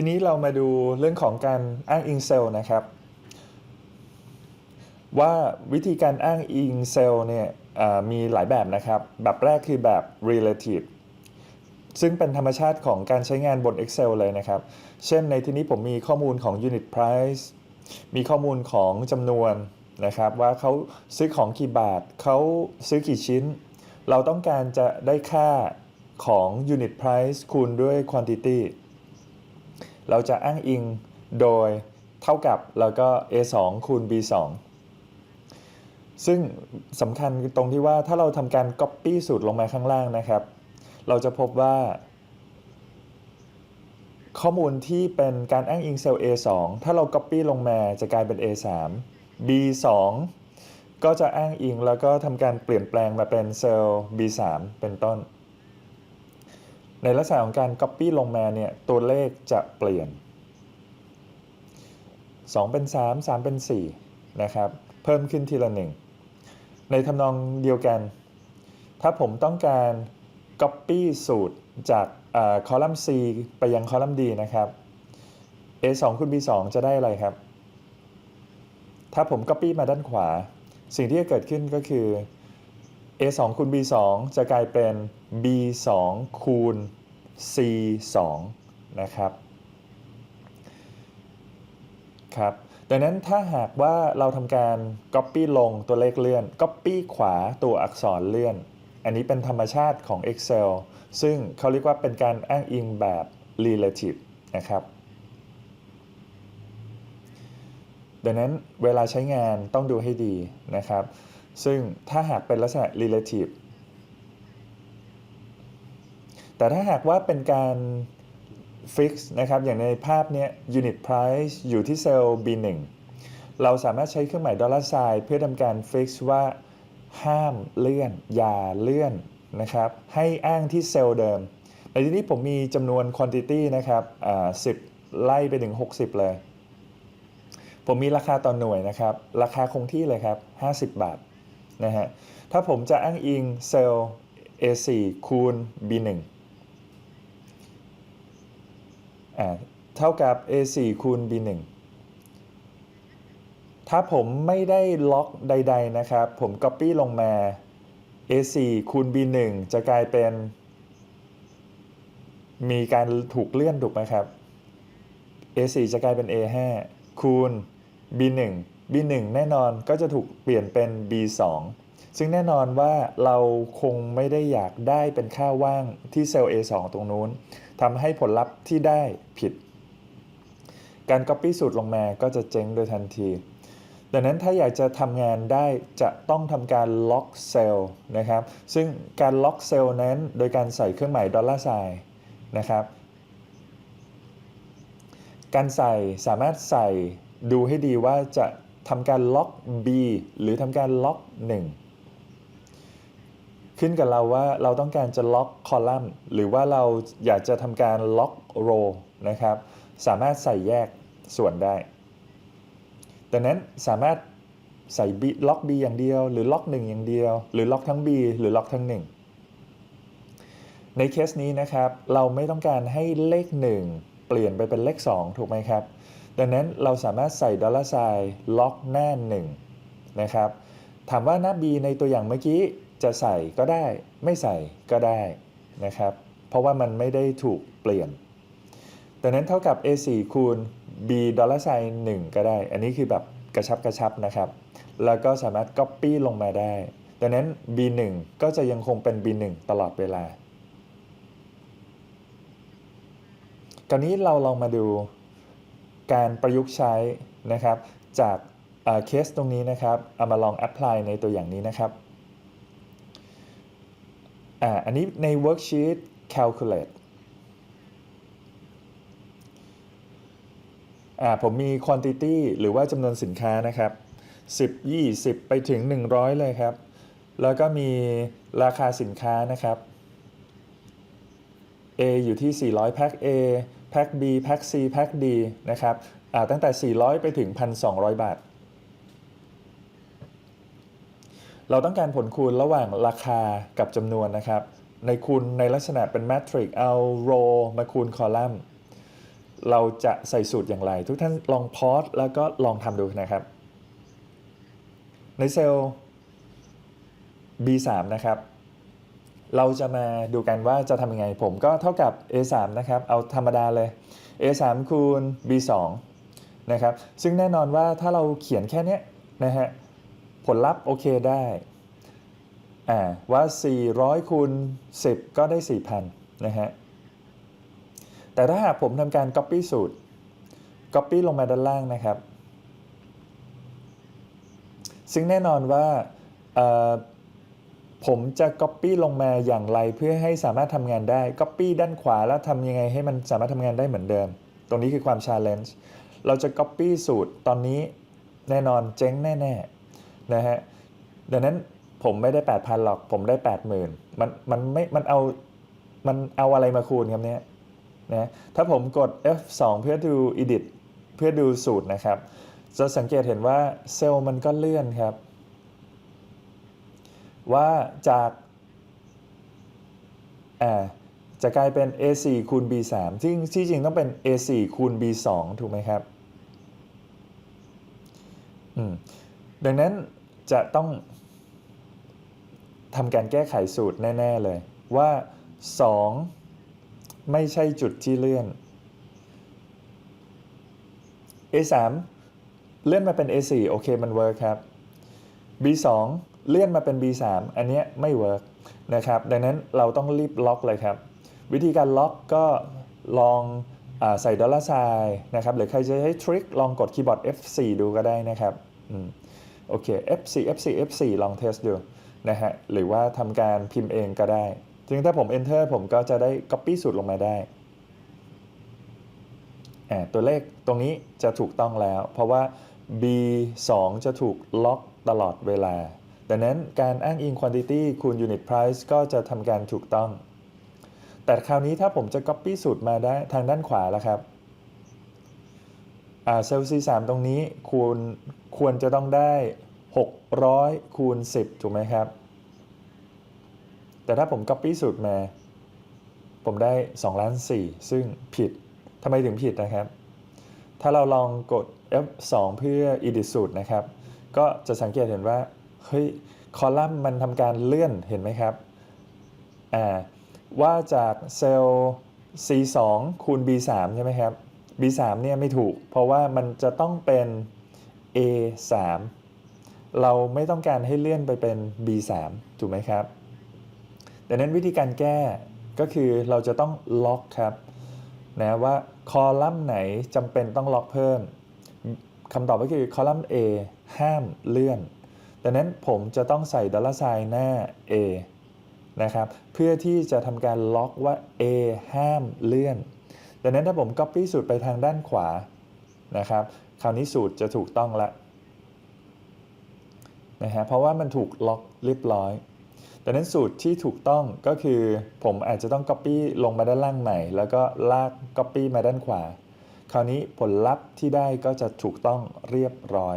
ทีนี้เรามาดูเรื่องของการอ้างอิงเซลล์นะครับ ว่าวิธีการอ้างอิงเซลล์เนี่ยมีหลายแบบนะครับ แบบแรกคือแบบ relative ซึ่งเป็นธรรมชาติของการใช้งานบน Excel เลยนะครับ เช่นในที่นี้ผมมีข้อมูลของ unit price มีข้อมูลของจำนวนนะครับว่าเขาซื้อของกี่บาทเขาซื้อกี่ชิ้น เราต้องการจะได้ค่าของ unit price คูณด้วย quantity เราจะอ้างอิงโดยเท่ากับแล้วก็ A2 คูณ B2 ซึ่งสำคัญตรงที่ว่าถ้าเราทำการ Copy สูตรลงมาข้างล่างนะครับ เราจะพบว่า ข้อมูลที่เป็นการอ้างอิงเซลล์ A2 ถ้าเรา Copy ลงมาจะกลายเป็น A3 B2 ก็จะอ้างอิงแล้วก็ทำการเปลี่ยนแปลงมาเป็นเซลล์ B3 เป็นต้น ในลักษณะของการ Copy ลงมาเนี่ยตัวเลขจะเปลี่ยน 2 เป็น 3 3 เป็น 4 นะครับ เพิ่มขึ้นทีละหนึ่งในทำนองเดียวกัน ถ้าผมต้องการ Copy สูตรจากคอลัมน์ C ไปยังคอลัมน์ D นะครับ A2 คูณ B2 จะได้อะไรครับ ถ้าผม Copy มาด้านขวา สิ่งที่จะเกิดขึ้นก็คือ A2 คูณ B2 จะกลายเป็น B2 คูณ C2 นะครับครับดังนั้นถ้าหากว่าเราทำการ Copy ลงตัวเลขเลื่อน Copy ขวาตัวอักษรเลื่อน อันนี้เป็นธรรมชาติของ Excel ซึ่งเขาเรียกว่าเป็นการอ้างอิงแบบ relative นะครับ ดังนั้นเวลาใช้งานต้องดูให้ดีนะครับ ซึ่งถ้าหากเป็นลักษณะ relative แต่ถ้าหากว่าเป็นการ fix นะครับ อย่างในภาพเนี้ย unit price อยู่ที่เซลล์ B1 เราสามารถใช้เครื่องหมายดอลลาร์ไซน์เพื่อทำการ fix ว่า ห้ามเลื่อน อย่าเลื่อนนะครับ ให้อ้างที่เซลล์เดิม ในที่นี้ผมมีจำนวน quantity นะครับอ่า10ไล่ไปถึง 60 เลย ผมมีราคาต่อหน่วยนะครับ ราคาคงที่เลยครับ 50 บาท นะฮะ ถ้าผมจะอ้างอิงเซลล์ A4 คูณ B1 อ่าเท่ากับ A4 คูณ B1 ถ้าผมไม่ได้ล็อกใด ๆ นะครับ ผม Copy ลงมา A4 คูณ B1 จะกลายเป็น มีการถูกเลื่อนถูกไหมครับ A4 จะกลายเป็น A5 คูณ B1 B1 แน่นอนก็จะถูกเปลี่ยนเป็น B2 ซึ่งแน่นอนว่าเราคงไม่ได้อยากได้เป็นค่าว่างที่เซลล์ A2 ตรงนู้นทำให้ผลลัพธ์ที่ได้ผิด การ Copy สูตรลงมาก็จะเจ๊งโดยทันที ดังนั้นถ้าอยากจะทำงานได้จะต้องทำการล็อกเซลล์นะครับ ซึ่งการล็อกเซลล์นั้นโดยการใส่เครื่องหมายดอลลาร์ไซน์นะครับ การใส่สามารถใส่ดูให้ดีว่าจะ ทำการล็อก B หรือทำการล็อก 1 ขึ้นกับเราว่าเราต้องการจะล็อกคอลัมน์หรือว่าเราอยากจะทำการล็อกโรนะครับ สามารถใส่แยกส่วนได้ดังนั้นสามารถใส่ B ล็อก B อย่างเดียว หรือล็อก 1 อย่างเดียว หรือล็อกทั้ง B หรือล็อกทั้ง 1 ในเคสนี้นะครับ เราไม่ต้องการให้เลข 1 เปลี่ยนไปเป็นเลข 2 ถูกไหมครับ ดังนั้นเราสามารถใส่ดอลลาร์ไซน์ล็อกหน้า1นะครับถามว่าหน้า B ในตัวอย่างเมื่อกี้จะใส่ก็ได้ ไม่ใส่ก็ได้นะครับ เพราะว่ามันไม่ได้ถูกเปลี่ยนดังนั้นเท่ากับ A4 คูณ B ดอลลาร์ไซน์1ก็ได้ อันนี้คือแบบกระชับกระชับนะครับ แล้วก็สามารถ Copy ลงมาได้ ดังนั้น B1 ก็จะยังคงเป็น B1 ตลอดเวลา คราวนี้เราลองมาดู การประยุกต์ใช้นะครับ จากเคสตรงนี้นะครับเอามาลองแอพพลายในตัวอย่างนี้นะครับอันนี้ใน worksheet calculate ผมมี quantity หรือว่าจำนวนสินค้านะครับ 10 20 ไปถึง 100 เลยครับ แล้วก็มีราคาสินค้านะครับ A อยู่ที่ 400 แพ็ค A แพ็ค B แพ็ค C แพ็ค D นะครับตั้งแต่ 400 ไปถึง 1,200 บาท เราต้องการผลคูณระหว่างราคากับจำนวนนะครับ ในคูณในลักษณะเป็นแมทริกเอา row มาคูณคอลัมน์ เราจะใส่สูตรอย่างไร ทุกท่านลองพอสแล้วก็ลองทำดูนะครับ ในเซลล์ B3 นะครับ เราจะมาดูกันว่าจะทำยังไง ผมก็เท่ากับ A3 นะครับ เอาธรรมดาเลย A3 คูณ B2 นะครับ ซึ่งแน่นอนว่าถ้าเราเขียนแค่นี้นะฮะ ผลลัพธ์โอเคได้ อ่า ว่า 400คูณ10 ก็ได้ 4,000 นะฮะ แต่ถ้าหากผมทำการ Copy สูตร Copy ลงมาด้านล่างนะครับ ซึ่งแน่นอนว่า ผมจะ Copy ลงมาอย่างไรเพื่อให้สามารถทำงานได้ Copy ด้านขวาแล้วทำยังไงให้มันสามารถทำงานได้เหมือนเดิม ตรงนี้คือความ Challenge เราจะ Copy สูตรตอนนี้แน่นอนเจ๊งแน่ๆนะฮะดังนั้นผมไม่ได้ 8,000 หรอก ผมได้ 80,000 มันมันไม่มันเอามันเอาอะไรมาคูณครับเนี่ยนะถ้าผมกด F2 เพื่อดู edit เพื่อดูสูตรนะครับ จะสังเกตเห็นว่าเซลล์มันก็เลื่อนครับ ว่าจากจะกลายเป็น A4 คูณ B3 ซึ่งที่จริงต้องเป็น A4 คูณ B2 ถูกไหมครับดังนั้นจะต้องทำการแก้ไขสูตรแน่ ๆ เลย ว่า 2 ไม่ใช่จุดที่เลื่อน A3 เลื่อนมาเป็น A4 โอเคมันเวิร์คครับ B2 เลื่อนมาเป็น B3 อันนี้ไม่เวิร์กนะครับดังนั้นเราต้องรีบล็อกเลยครับ วิธีการล็อกก็ลองอใส่ดอลลาร์ไซน์นะครับหรือใครจะใช้ทริคลองกดคีย์บอร์ด F4 ดูก็ได้นะครับโอเค F4 F4 F4 ลองเทสดูนะฮะหรือว่าทำการพิมพ์เองก็ได้ซึ่งถ้าผม Enter ผมก็จะได้ Copy สูตรลงมาได้ตัวเลขตรงนี้จะถูกต้องแล้ว เพราะว่า B2 จะถูกล็อกตลอดเวลา ดังนั้นการอ้างอิง quantity คูณ unit price ก็จะทำการถูกต้อง แต่คราวนี้ถ้าผมจะ copy สูตรมาได้ทางด้านขวาแล้วครับเซลล์ C3 ตรงนี้คูณควรจะต้องได้ 600 คูณ 10 ถูกไหมครับ แต่ถ้าผม copy สูตรมา ผมได้2ล้าน4ซึ่งผิดทำไมถึงผิดนะครับ ถ้าเราลองกด F2 เพื่อ edit สูตรนะครับ ก็จะสังเกตเห็นว่า เฮ้ยคอลัมน์มันทำการเลื่อนเห็นไหมครับอ่าว่าจากเซลล์ C2 คูณ B3 ใช่ไหมครับ B3 เนี่ยไม่ถูก เพราะว่ามันจะต้องเป็น A3 เราไม่ต้องการให้เลื่อนไปเป็น B3 ถูกไหมครับดังนั้นวิธีการแก้ก็คือเราจะต้องล็อกครับนะว่าคอลัมน์ไหนจำเป็นต้องล็อกเพิ่มคำตอบก็คือคอลัมน์ A ห้ามเลื่อน ดังนั้นผมจะต้องใส่ดอลลาร์ไซน์หน้า A นะครับ เพื่อที่จะทำการล็อกว่า A ห้ามเลื่อน ดังนั้นถ้าผม Copy สูตรไปทางด้านขวานะครับ คราวนี้สูตรจะถูกต้องละนะฮะ เพราะว่ามันถูกล็อกเรียบร้อย ดังนั้นสูตรที่ถูกต้องก็คือผมอาจจะต้อง Copy ลงมาด้านล่างใหม่ แล้วก็ลาก Copy มาด้านขวา คราวนี้ผลลัพธ์ที่ได้ก็จะถูกต้องเรียบร้อย